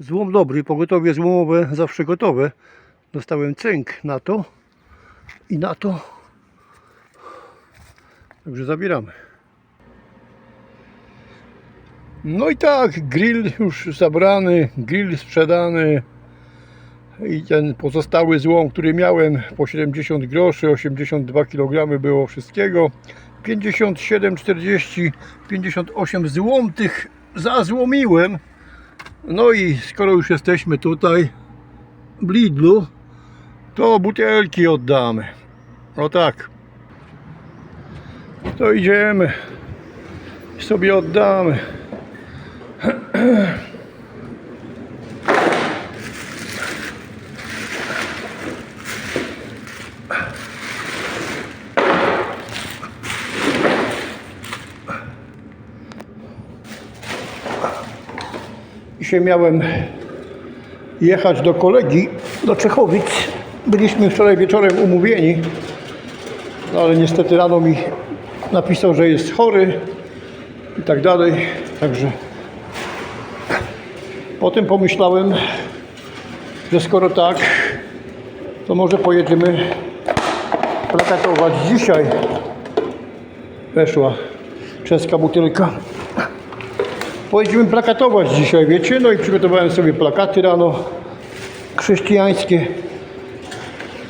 Złom dobry, pogotowie złomowe zawsze gotowe. Dostałem cynk na to i na to. Także zabieramy. No i tak, grill już zabrany, grill sprzedany i ten pozostały złom, który miałem po 70 groszy, 82 kg było wszystkiego. 57, 40, 58 złomtych zazłomiłem. No i skoro już jesteśmy tutaj w Lidlu, to butelki oddamy. O tak. To idziemy. Sobie oddamy. Dzisiaj miałem jechać do kolegi do Czechowic. Byliśmy wczoraj wieczorem umówieni, no ale niestety rano mi napisał, że jest chory i tak dalej. Także potem pomyślałem, że skoro tak, to może pojedziemy plakatować dzisiaj. Weszła czeska butelka. Pojedziemy plakatować dzisiaj, wiecie? No i przygotowałem sobie plakaty rano chrześcijańskie,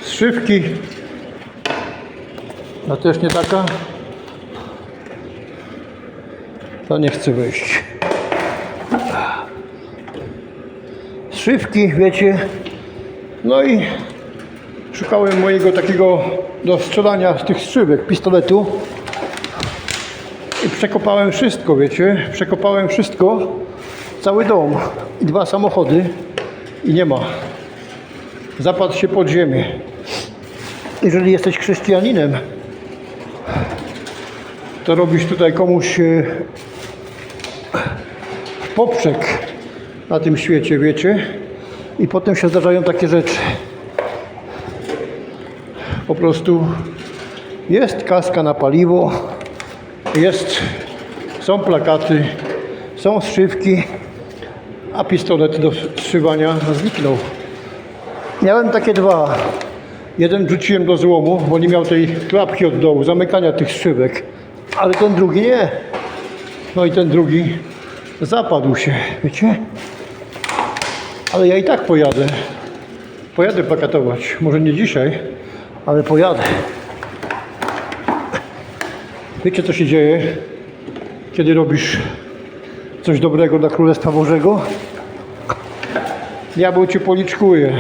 zszywki. No też nie taka. To nie chce wyjść. Zszywki, wiecie? No i szukałem mojego takiego do strzelania z tych strzywek pistoletu. Przekopałem wszystko, wiecie? Przekopałem wszystko, cały dom i dwa samochody i nie ma. Zapadł się pod ziemię. Jeżeli jesteś chrześcijaninem, to robisz tutaj komuś e, poprzek na tym świecie, wiecie? I potem się zdarzają takie rzeczy. Po prostu jest kaska na paliwo, jest, są plakaty, są strzywki, a pistolet do strzywania zniknął. Miałem takie dwa. Jeden rzuciłem do złomu, bo nie miał tej klapki od dołu, zamykania tych strzywek, ale ten drugi nie. No i ten drugi zapadł się, wiecie? Ale ja i tak pojadę. Pojadę plakatować. Może nie dzisiaj, ale pojadę. Wiecie co się dzieje, kiedy robisz coś dobrego dla Królestwa Bożego? Diabeł cię policzkuje.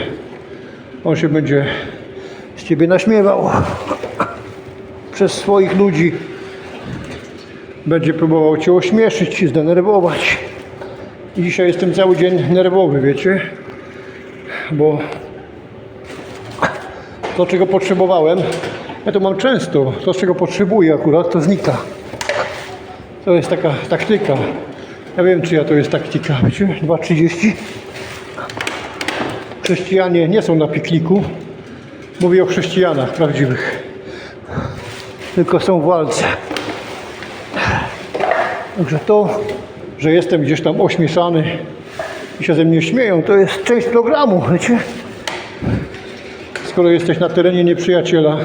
On się będzie z ciebie naśmiewał. Przez swoich ludzi będzie próbował cię ośmieszyć i zdenerwować. I dzisiaj jestem cały dzień nerwowy, wiecie? Bo to, czego potrzebowałem, ja to mam często. To, czego potrzebuję akurat, to znika. To jest taka taktyka. Ja wiem, czyja to jest taktyka. Wiecie? 2,30. Chrześcijanie nie są na pikniku. Mówię o chrześcijanach prawdziwych. Tylko są w walce. Także to, że jestem gdzieś tam ośmieszany i się ze mnie śmieją, to jest część programu, wiecie? Skoro jesteś na terenie nieprzyjaciela,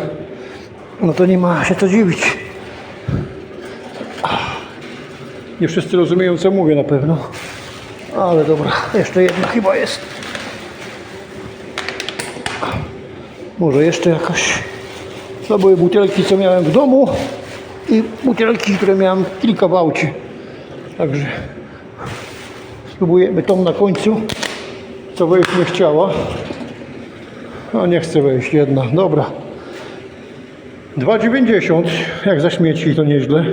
no to nie ma się co dziwić. Nie wszyscy rozumieją, co mówię na pewno. Ale dobra, jeszcze jedna chyba jest. Może jeszcze jakaś. To były butelki, co miałem w domu i butelki, które miałem kilka w aucie. Także spróbujemy tą na końcu, co wejść nie chciała. No nie chce wejść jedna. Dobra. 2,90 jak za śmieci to nieźle.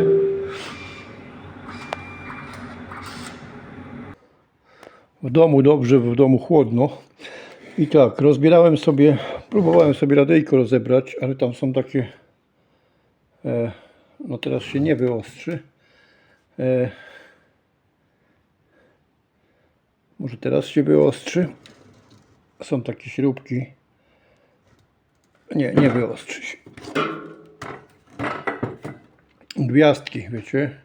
W domu dobrze, w domu chłodno. I tak, rozbierałem sobie, próbowałem sobie radyjko rozebrać, ale tam są takie, e, no teraz się nie wyostrzy. E, może teraz się wyostrzy. Są takie śrubki. Nie, nie wyostrzy się. Gwiazdki, wiecie.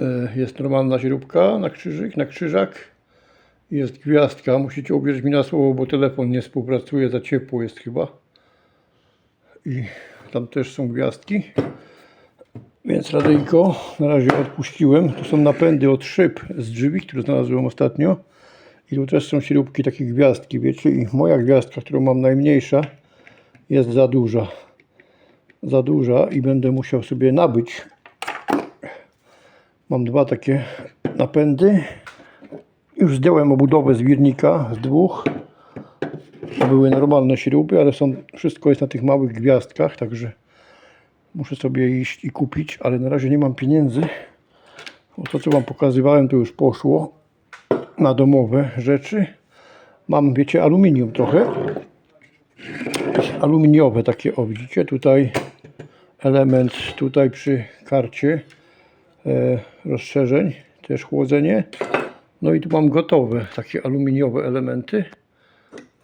E, Jest normalna śrubka na krzyżyk, na krzyżak. Jest gwiazdka. Musicie uwierzyć mi na słowo, bo telefon nie współpracuje, za ciepło jest chyba. I tam też są gwiazdki. Więc radyjko na razie odpuściłem. Tu są napędy od szyb z drzwi, które znalazłem ostatnio. I tu też są śrubki, takie gwiazdki, wiecie. I moja gwiazdka, którą mam najmniejsza, jest za duża. Za duża i będę musiał sobie nabyć. Mam dwa takie napędy. Już zdjąłem obudowę z wirnika z dwóch. To były normalne śruby, ale są, wszystko jest na tych małych gwiazdkach, także muszę sobie iść i kupić, ale na razie nie mam pieniędzy. Bo to, co Wam pokazywałem, to już poszło na domowe rzeczy. Mam, wiecie, aluminium trochę. Aluminiowe takie, o widzicie, tutaj element, tutaj przy karcie e, rozszerzeń, też chłodzenie. No i tu mam gotowe takie aluminiowe elementy.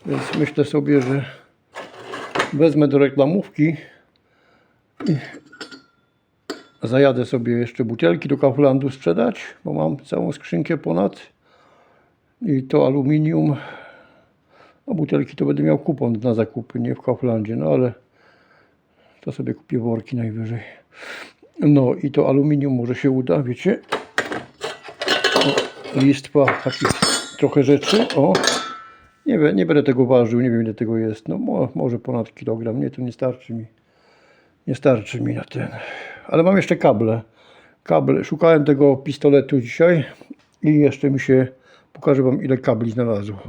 Więc myślę sobie, że wezmę do reklamówki i zajadę sobie jeszcze butelki do Kauflandu sprzedać, bo mam całą skrzynkę ponad. I to aluminium, a butelki to będę miał kupon na zakupy, nie w Kauflandzie, no ale to sobie kupię worki najwyżej. No i to aluminium może się uda, wiecie. O, listwa takich trochę rzeczy, o. Nie, nie będę tego ważył, nie wiem ile tego jest. No mo, może ponad kilogram. Nie, to nie starczy mi. Nie starczy mi na ten. Ale mam jeszcze kable. Kable. Szukałem tego pistoletu dzisiaj i jeszcze mi się pokażę wam ile kabli znalazło.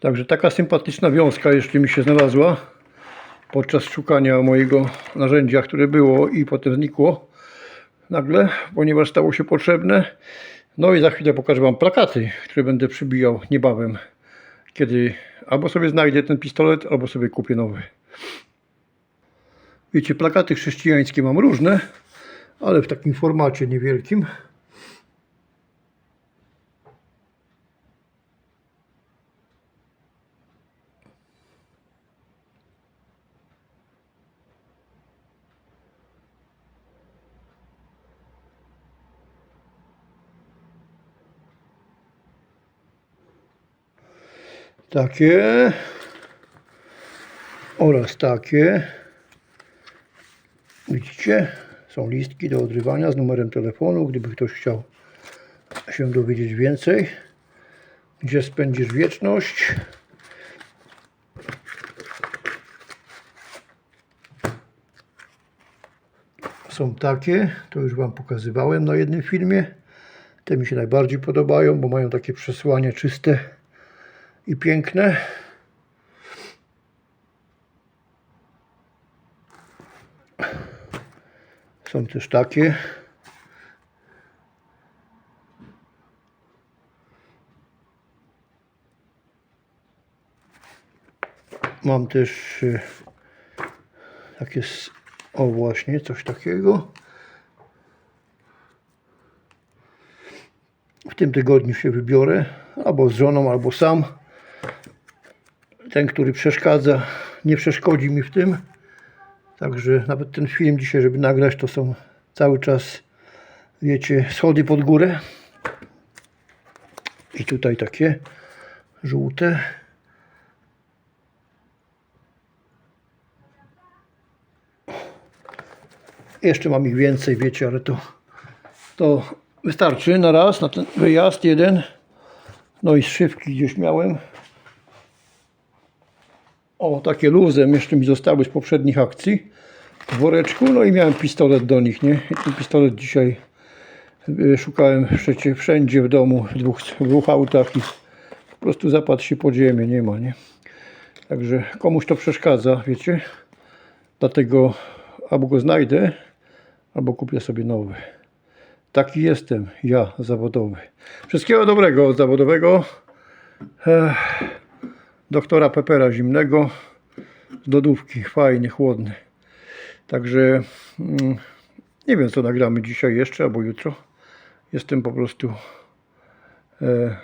Także taka sympatyczna wiązka jeszcze mi się znalazła podczas szukania mojego narzędzia, które było i potem znikło nagle, ponieważ stało się potrzebne. No i za chwilę pokażę Wam plakaty, które będę przybijał niebawem, kiedy albo sobie znajdę ten pistolet, albo sobie kupię nowy. Wiecie, plakaty chrześcijańskie mam różne, ale w takim formacie niewielkim. Takie oraz takie. Widzicie? Są listki do odrywania z numerem telefonu, gdyby ktoś chciał się dowiedzieć więcej. Gdzie spędzisz wieczność? Są takie, to już Wam pokazywałem na jednym filmie. Te mi się najbardziej podobają, bo mają takie przesłanie czyste i piękne. Są też takie. Mam też e, takie, o właśnie, coś takiego. W tym tygodniu się wybiorę, albo z żoną, albo sam. Ten, który przeszkadza, nie przeszkodzi mi w tym. Także nawet ten film dzisiaj, żeby nagrać, to są cały czas, wiecie, schody pod górę. I tutaj takie żółte. Jeszcze mam ich więcej, wiecie, ale to, to wystarczy na raz, na ten wyjazd jeden. No i szybki gdzieś miałem. O, takie luzem jeszcze mi zostały z poprzednich akcji w woreczku. No i miałem pistolet do nich, nie? I ten pistolet dzisiaj y, szukałem wszędzie, w domu, w dwóch, w dwóch autach i po prostu zapadł się pod ziemię, nie ma, nie? Także komuś to przeszkadza, wiecie? Dlatego albo go znajdę, albo kupię sobie nowy. Taki jestem, ja zawodowy. Wszystkiego dobrego zawodowego. Ech, doktora Pepera zimnego z lodówki, fajny, chłodny. Także mm, nie wiem co nagramy dzisiaj jeszcze albo jutro. Jestem po prostu e,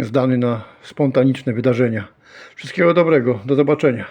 zdany na spontaniczne wydarzenia. Wszystkiego dobrego, do zobaczenia.